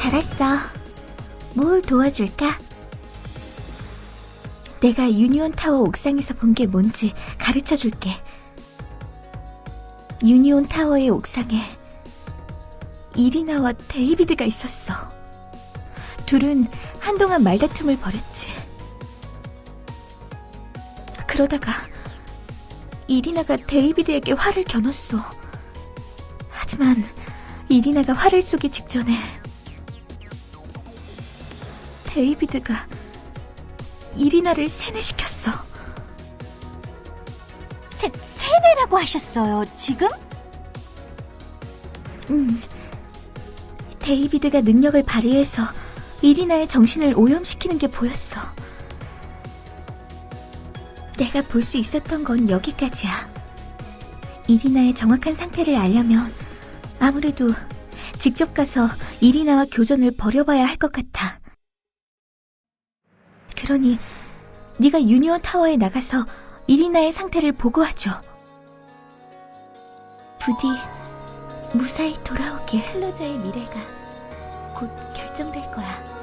잘 왔어. 뭘 도와줄까? 내가 유니온 타워 옥상에서 본 게 뭔지 가르쳐 줄게. 유니온 타워의 옥상에 이리나와 데이비드가 있었어. 둘은 한동안 말다툼을 벌였지. 그러다가 이리나가 데이비드에게 화를 겨눴어. 하지만 이리나가 화를 쏘기 직전에 데이비드가 이리나를 세뇌시켰어. 세, 세뇌라고 하셨어요, 지금? 음. 데이비드가 능력을 발휘해서 이리나의 정신을 오염시키는 게 보였어. 내가 볼 수 있었던 건 여기까지야. 이리나의 정확한 상태를 알려면 아무래도 직접 가서 이리나와 교전을 벌여봐야 할 것 같아. 그러니 네가 유니온 타워에 나가서 이리나의 상태를 보고하죠. 부디 무사히 돌아오길 클로저의 미래가 곧 결정될 거야.